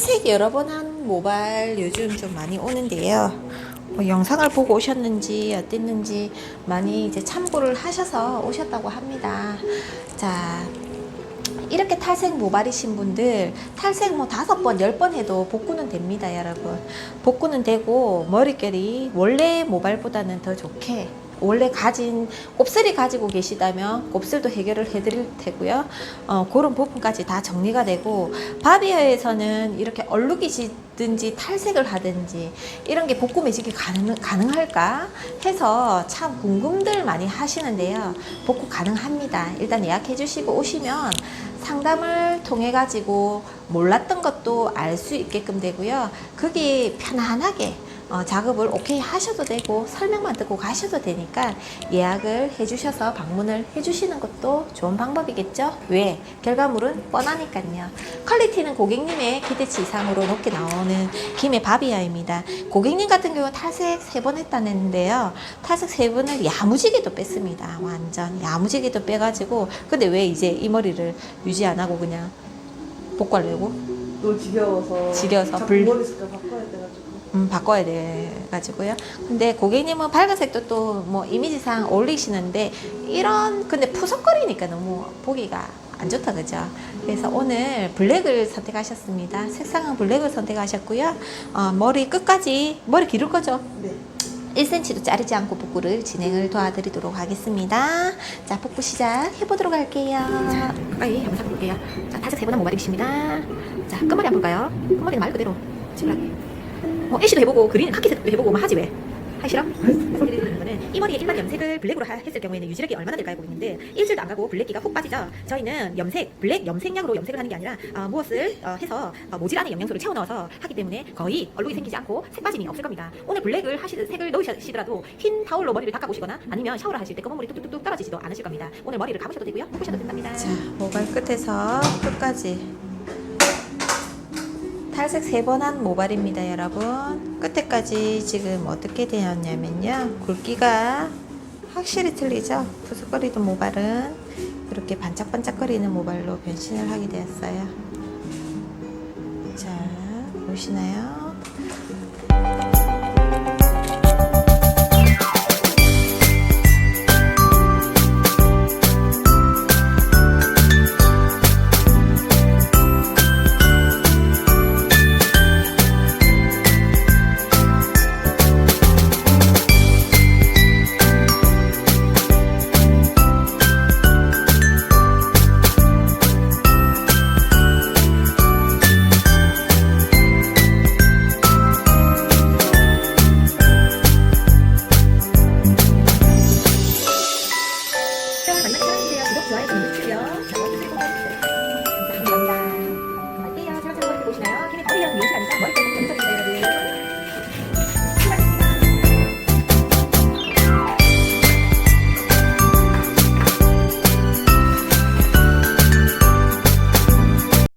탈색 여러 번 한 모발 요즘 좀 많이 오는데요. 뭐 영상을 보고 오셨는지 어땠는지 많이 이제 참고를 하셔서 오셨다고 합니다. 자, 이렇게 탈색 모발이신 분들 탈색 뭐 다섯 번, 열 번 해도 복구는 됩니다, 여러분. 복구는 되고 머릿결이 원래 모발보다는 더 좋게 원래 가진 곱슬이 가지고 계시다면 곱슬도 해결을 해드릴 테고요. 어, 그런 부분까지 다 정리가 되고 바비어에서는 이렇게 얼룩이시든지 탈색을 하든지 이런 게 복구 매직이 가능, 가능할까 해서 참 궁금들 많이 하시는데요. 복구 가능합니다. 일단 예약해 주시고 오시면 상담을 통해 가지고 몰랐던 것도 알 수 있게끔 되고요. 그게 편안하게 어, 작업을 오케이 하셔도 되고 설명만 듣고 가셔도 되니까 예약을 해주셔서 방문을 해주시는 것도 좋은 방법이겠죠? 왜? 결과물은 뻔하니까요. 퀄리티는 고객님의 기대치 이상으로 높게 나오는 김의 바비아입니다. 고객님 같은 경우 탈색 세 번 했다는데요. 탈색 세 번을 야무지게도 뺐습니다. 완전 야무지게도 빼가지고 근데 왜 이제 이 머리를 유지 안 하고 그냥 복구하려고? 너무 지겨워서 지겨워서 자꾸 불- 머리 색깔 바꿔야 돼가지고 음, 바꿔야 돼 가지고요. 근데 고객님은 빨간색도 또 뭐 이미지상 어울리시는데 이런 근데 푸석거리니까 너무 보기가 안 좋다 그죠? 그래서 오늘 블랙을 선택하셨습니다. 색상은 블랙을 선택하셨고요. 어, 머리 끝까지 머리 기를 거죠? 네 1cm도 자르지 않고 복구를 진행을 도와드리도록 하겠습니다. 자, 복구 시작 해보도록 할게요. 자, 가까이 한번 살펴볼게요. 자, 탈색 세번한 모발이십니다. 자, 끝머리 한번 볼까요? 끝머리는 말 그대로 칠하게. 뭐, 애쉬도 해보고, 그린 카키 색도 해보고, 뭐 하지 왜? 거는 이 머리에 일반 염색을 블랙으로 하- 했을 경우에는 유지력이 얼마나 될까 알고 있는데 일주일도 안 가고 블랙기가 훅 빠지죠. 저희는 염색, 블랙 염색약으로 염색을 하는 게 아니라 어, 무엇을 어, 해서 어, 모질 안에 영양소를 채워 넣어서 하기 때문에 거의 얼룩이 생기지 않고 색 빠짐이 없을 겁니다. 오늘 블랙을 하시 색을 넣으시더라도 흰 타올로 머리를 닦아보시거나 아니면 샤워를 하실 때 검은 물이 뚝뚝뚝 떨어지지도 않으실 겁니다. 오늘 머리를 감으셔도 되고요, 묶으셔도 된답니다. 자, 모발 끝에서 끝까지 탈색 세번한 모발입니다, 여러분. 끝에까지 지금 어떻게 되었냐면요. 굵기가 확실히 틀리죠? 푸석거리던 모발은 이렇게 반짝반짝거리는 모발로 변신을 하게 되었어요. 자, 보시나요? chơi và nó chơi video thì lúc đó mình